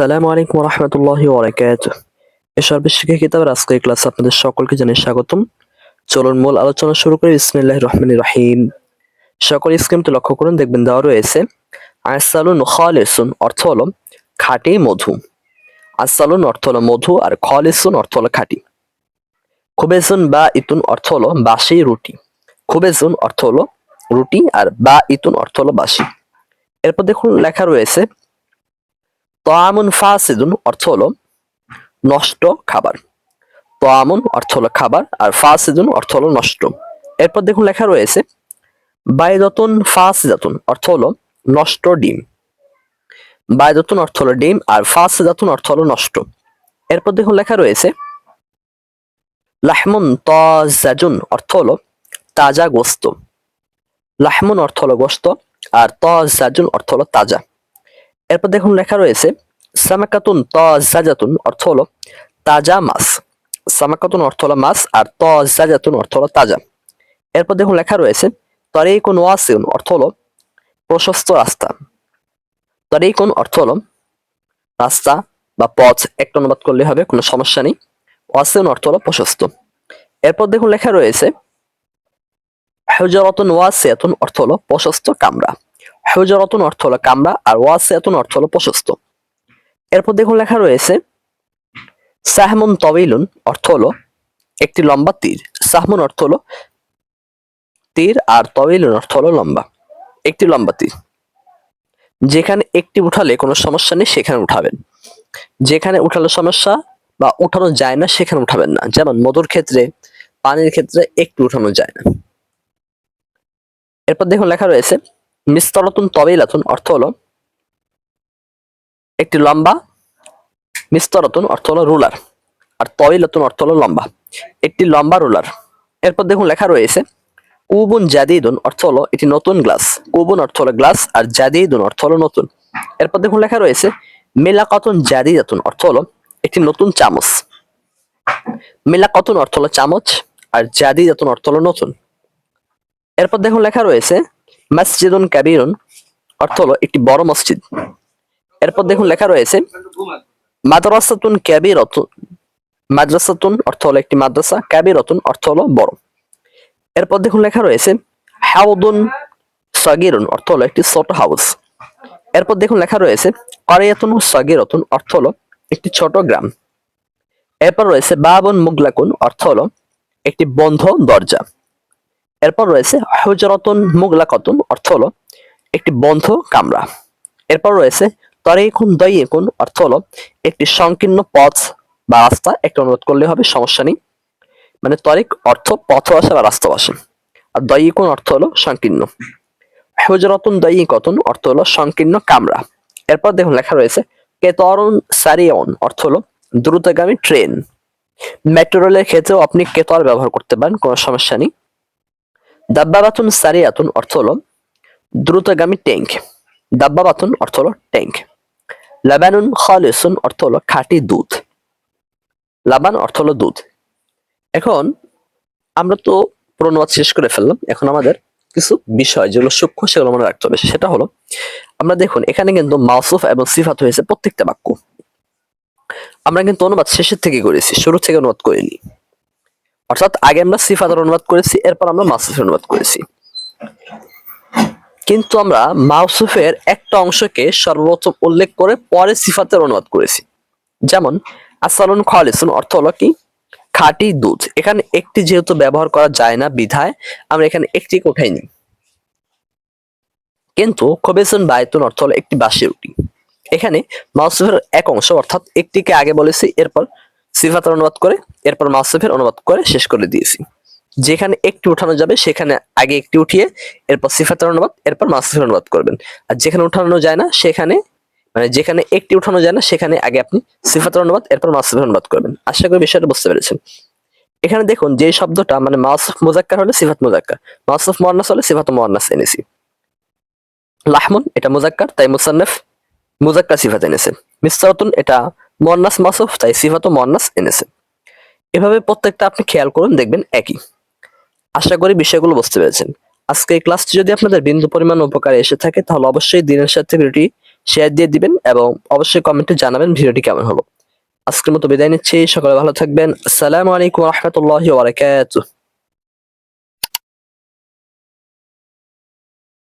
আসসালামু আলাইকুম রহমতুল্লাহি ওবরাকাত এ সর্বশিক্ষা কিতাবের আজকের ক্লাসে আপনাদের সকলকে জানাই স্বাগতম। চলুন মূল আলোচনা শুরু করি। বিসমিল্লাহ রহমান রহিম। সকল স্ক্রিনটি লক্ষ্য করুন, দেখবেন দেওয়া রয়েছে আসালুন খালিসুন অর্থ হলো খাঁটি, মধু। আসালুন অর্থ হলো মধু আর খালিসুন অর্থ হলো খাঁটি। খুবেসুন বা ইতুন অর্থ হলো বাসি, রুটি। খুবেসুন অর্থ হলো রুটি আর বা ইতুন অর্থ হলো বাসি। এরপর দেখুন লেখা রয়েছে তামুন ফাসিদুন অর্থ হলো নষ্ট খাবার। তামুন অর্থ হলো খাবার আর ফাসিদুন অর্থ হলো নষ্ট। এরপর দেখুন লেখা রয়েছে বাইদতুন ফাসিদাতুন অর্থ হলো নষ্ট ডিম। বাইদতুন অর্থ হলো ডিম আর ফাসিদাতুন অর্থ হলো নষ্ট। এরপর দেখুন লেখা রয়েছে, লাহমুন তাজাজুন অর্থ হলো তাজা গোস্ত। লাহমুন অর্থ হলো গোস্ত আর তাজাজুন অর্থ হলো তাজা। এরপর দেখুন লেখা রয়েছে, সামাকাতুন তাজাতুন অর্থ হলো তাজা মাছ। সামাকাতুন অর্থ হলো মাছ আর তাজাতুন অর্থ হলো তাজা। এরপর দেখুন লেখা রয়েছে, তরিকুন ওয়াসিউন অর্থ হলো প্রশস্ত রাস্তা। তরিকুন অর্থ হলো রাস্তা বা পথ, একটা অনুবাদ করলে হবে, কোনো সমস্যা নেই। ওয়াসিউন অর্থ হলো প্রশস্ত। এরপর দেখুন লেখা রয়েছে, হুজরাতুন ওয়াসিয়াতুন অর্থ হলো প্রশস্ত কামরা। হুজরাতুন অর্থ হলো কামরা আর ওয়াসিয়াতুন অর্থ হলো প্রশস্ত। এরপর দেখুন লেখা রয়েছে, সাহমন তবিলুন অর্থ হলো একটি লম্বা তীর। সাহমন অর্থ হলো তীর আর তবিলুন অর্থ হলো লম্বা, একটি লম্বা তীর। যেখানে একটি উঠালে কোনো সমস্যা নেই, সেখানে উঠাবেন। যেখানে উঠালে সমস্যা বা উঠানো যায় না, সেখানে উঠাবেন না। যেমন মধুর ক্ষেত্রে, পানির ক্ষেত্রে একটু উঠানো যায় না। এরপর দেখুন লেখা রয়েছে মিস্তরতুন তবিলাতুন অর্থ হলো একটি লম্বা মিস্তরতুন অর্থ হলো রুলার, আর তবিলাতুন অর্থ হলো লম্বা। একটি লম্বা রুলার। এরপর দেখুন লেখা রয়েছে কুবুন জাদিদুন অর্থ হলো একটি নতুন গ্লাস। কুবুন অর্থ হলো গ্লাস, আর জাদিদুন অর্থ হলো নতুন। এরপর দেখুন লেখা রয়েছে, মেলাকাতুন জাদিদাতুন অর্থ হলো একটি নতুন চামচ। মেলাকাতুন অর্থ হলো চামচ, আর জাদিদাতুন অর্থ হলো নতুন। এরপর দেখুন লেখা রয়েছে মসজিদুন কাবিরুন অর্থ হলো একটি বড় মসজিদ। এরপর দেখুন লেখা রয়েছে, মাদ্রাসাতুন কাবিরাতুন মাদ্রাসাতুন অর্থ হলো একটি মাদ্রাসা, কাবিরাতুন অর্থ হলো বড়। এরপর দেখুন লেখা রয়েছে, হাউদুন সগিরুন অর্থ হলো একটি ছোট হাউস। এরপর দেখুন লেখা রয়েছে, করিয়াতুন সগিরতুন অর্থ হলো একটি ছোট গ্রাম। এরপর রয়েছে, বাবুন মুগলাকুন অর্থ হলো একটি বন্ধ দরজা। এরপর রয়েছে হুজরতুন মুগলাকাতুন, অর্থ হলো একটি বন্ধ কামরা। এরপর রয়েছে তরিকুন দইকুন অর্থ হলো একটি সংকীর্ণ পথ বা রাস্তা, একটা অনুরোধ করলে হবে, সমস্যা নেই। মানে তরিক অর্থ পথ আসে বা রাস্তা আসে। আর দইকুন অর্থ হলো সংকীর্ণ। হুজরতুন দইকতুন অর্থ হলো সংকীর্ণ কামরা। এরপর দেখুন লেখা রয়েছে কেতরুন সারিয়ন, অর্থ হলো দ্রুতগামী ট্রেন। মেট্রো রেলের ক্ষেত্রেও আপনি কেতর ব্যবহার করতে পারেন, কোনো সমস্যা নেই। দাব্বাবাতুন সারিয়াতুন অর্থ হলো দ্রুতগামী ট্যাঙ্ক দাব্বাবাতুন অর্থ হলো ট্যাঙ্ক লাবানুন খালিসুন অর্থ হলো খাঁটি দুধ। লাবান অর্থ হলো দুধ। এখন আমরা তো প্রণবাদ শেষ করে ফেললাম। এখন আমাদের কিছু বিষয় যেগুলো সূক্ষ্ম, সেগুলো মনে রাখতে হবে। সেটা হলো, আমরা দেখুন, এখানে কিন্তু মাউসুফ এবং সিফাত হয়েছে প্রত্যেকটা বাক্য। আমরা কিন্তু অনুবাদ শেষের থেকে করেছি, শুরু থেকে অনুবাদ করিনি। অর্থাৎ আগে আমরা সিফাতের অনুবাদ করেছি, এরপর আমরা মাসুফের অনুবাদ করেছি। কিন্তু আমরা মাউসুফের একটা অংশকে সর্বোচ্চ উল্লেখ করে পরে সিফাতের অনুবাদ করেছি। যেমন, আসালুন খালিসুন অর্থ হলো কি? খাঁটি দুধ। এখানে একটি যেহেতু ব্যবহার করা যায় না বিধায়, আমরা এখানে একটি উঠাইনি কিন্তু খবেসুন বায়তুন অর্থ হলো একটি বাসি রুটি। এখানে মাউসুফের এক অংশ, অর্থাৎ একটিকে আগে বলেছি, এরপর সিফাতের অনুবাদ করে, এরপর মাসুফের অনুবাদ করে শেষ করে দিয়েছি। যেখানে একটি উঠানো যাবে, সেখানে আগে একটি উঠিয়ে, এরপর সিফাতের অনুবাদ, এরপর মাসুফের অনুবাদ করবেন। আর যেখানে উঠানো যায় না, সেখানে মানে যেখানে একটি উঠানো যায় না, সেখানে আগে আপনি সিফাতের অনুবাদ, এরপর মাসুফের অনুবাদ করবেন। আশা করি বিষয়টা বুঝতে পেরেছেন। এখানে দেখুন, যে শব্দটা মানে মাসুফ মুজাক্কার হলে সিফাত মুজাক্কার মাসুফ মোয়ান্নাস হলে সিফাত মোয়ান্নাস এনেছি। লাহমুন, এটা মুজাক্কার তাই মুসান্নফ মুজাক্কার সিফাত এনেছে। মিসরাতুন এটা মোয়ান্নাস মাসুফ, তাই সিফাত মোয়ান্নাস এনেছে। এভাবে প্রত্যেকটা আপনি খেয়াল করুন, দেখবেন একই। আশা করি বিষয়গুলো বুঝতে পেরেছেন। আজকে এই ক্লাসটি যদি আপনাদের বিন্দু পরিমাণ উপকারে এসে থাকে, তাহলে অবশ্যই দিনের সাথে ভিডিওটি শেয়ার দিয়ে দিবেন এবং অবশ্যই কমেন্টে জানাবেন ভিডিওটি কেমন হলো। আজকের মতো বিদায় নিচ্ছি, সকলে ভালো থাকবেন। আসসালামু আলাইকুম রহমতুল্লাহ বারাকাতুহ।